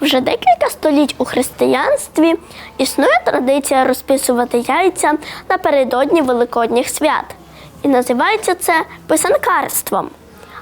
Вже декілька століть у християнстві існує традиція розписувати яйця напередодні великодніх свят. І називається це писанкарством.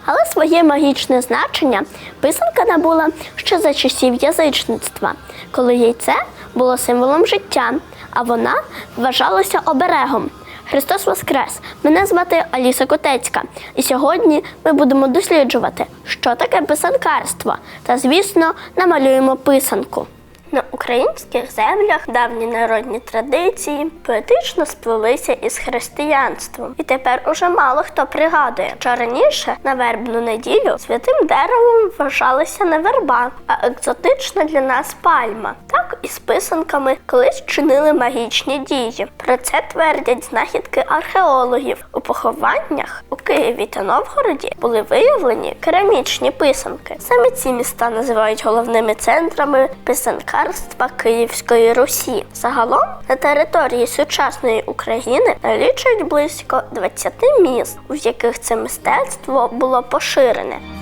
Але своє магічне значення писанка набула ще за часів язичництва, коли яйце було символом життя, а вона вважалася оберегом. Христос Воскрес! Мене звати Аліса Котецька, і сьогодні ми будемо досліджувати, що таке писанкарство, та, звісно, намалюємо писанку. На українських землях давні народні традиції поетично сплелися із християнством, і тепер уже мало хто пригадує, що раніше на вербну неділю святим деревом вважалася не верба, а екзотична для нас пальма. Так і з писанками колись чинили магічні дії. Про це твердять знахідки археологів. У похованнях у Києві та Новгороді були виявлені керамічні писанки. Саме ці міста називають головними центрами писанкарства Київської Русі. Загалом на території сучасної України налічують близько 20 міст, у яких це мистецтво було поширене.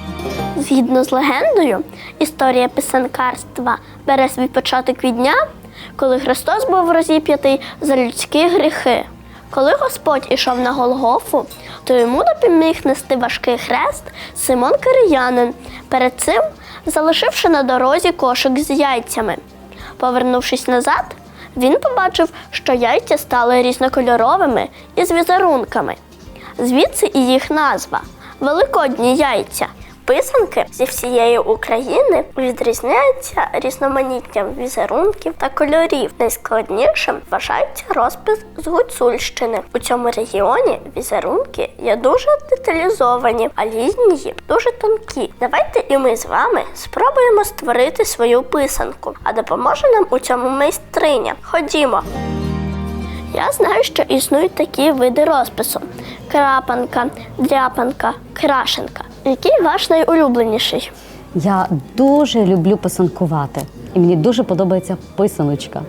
Згідно з легендою, історія писанкарства бере свій початок від дня, коли Христос був розіп'ятий за людські гріхи. Коли Господь ішов на Голгофу, то йому допоміг нести важкий хрест Симон Кириянин, перед цим залишивши на дорозі кошик з яйцями. Повернувшись назад, він побачив, що яйця стали різнокольоровими і з візерунками. Звідси і їх назва Великодні яйця. Писанки зі всієї України відрізняються різноманіттям візерунків та кольорів. Найскладнішим вважається розпис з Гуцульщини. У цьому регіоні візерунки є дуже деталізовані, а лінії дуже тонкі. Давайте і ми з вами спробуємо створити свою писанку, а допоможе нам у цьому майстриня. Ходімо. Я знаю, що існують такі види розпису: крапанка, дряпанка, крашенка. Який ваш найулюбленіший? Я дуже люблю писанкувати, і мені дуже подобається писаночка.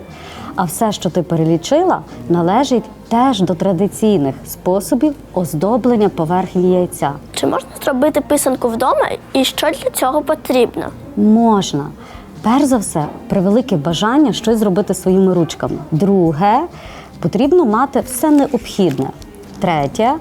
А все, що ти перелічила, належить теж до традиційних способів оздоблення поверхні яйця. Чи можна зробити писанку вдома і що для цього потрібно? Можна. Перш за все, превелике бажання щось зробити своїми ручками. Друге, потрібно мати все необхідне. Третє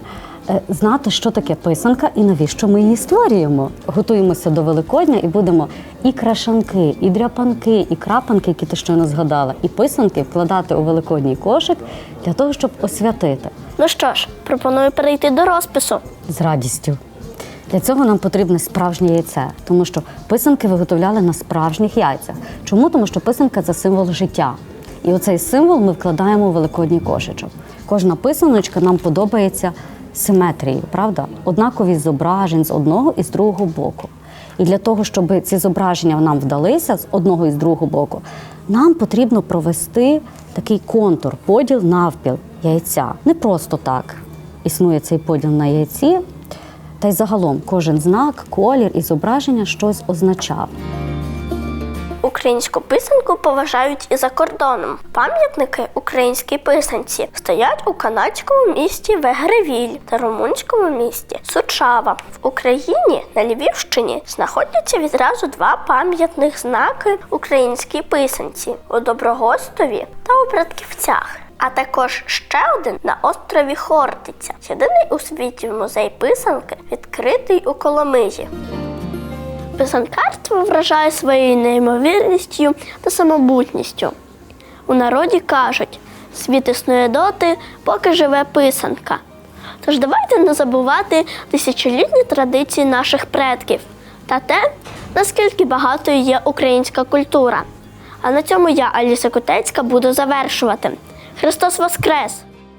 знати, що таке писанка і навіщо ми її створюємо. Готуємося до Великодня і будемо і крашанки, і дряпанки, і крапанки, які ти щойно згадала, і писанки вкладати у великодній кошик для того, щоб освятити Ну що ж, пропоную перейти до розпису. з радістю. Для цього нам потрібне справжнє яйце, тому що писанки виготовляли на справжніх яйцях. Чому? Тому що писанка це символ життя. І оцей символ ми вкладаємо у великодній кошечок. Кожна писаночка нам подобається симетрією, правда? Однаковість зображень з одного і з другого боку. І для того, щоб ці зображення нам вдалися з одного і з другого боку, нам потрібно провести такий контур, поділ навпіл яйця. Не просто так існує цей поділ на яйці, та й загалом кожен знак, колір і зображення щось означав. Українську писанку поважають і за кордоном. Пам'ятники українській писанці стоять у канадському місті Вегревіль та румунському місті Сучава. В Україні на Львівщині знаходяться відразу два пам'ятних знаки українській писанці у Доброгостові та у Братківцях. А також ще один на острові Хортиця, єдиний у світі музей писанки, відкритий у Коломиї. Писанкарство вражає своєю неймовірністю та самобутністю. У народі кажуть, світ існує доти, поки живе писанка. Тож давайте не забувати тисячолітні традиції наших предків та те, наскільки багатою є українська культура. А на цьому я, Аліса Котецька, буду завершувати. Христос Воскрес!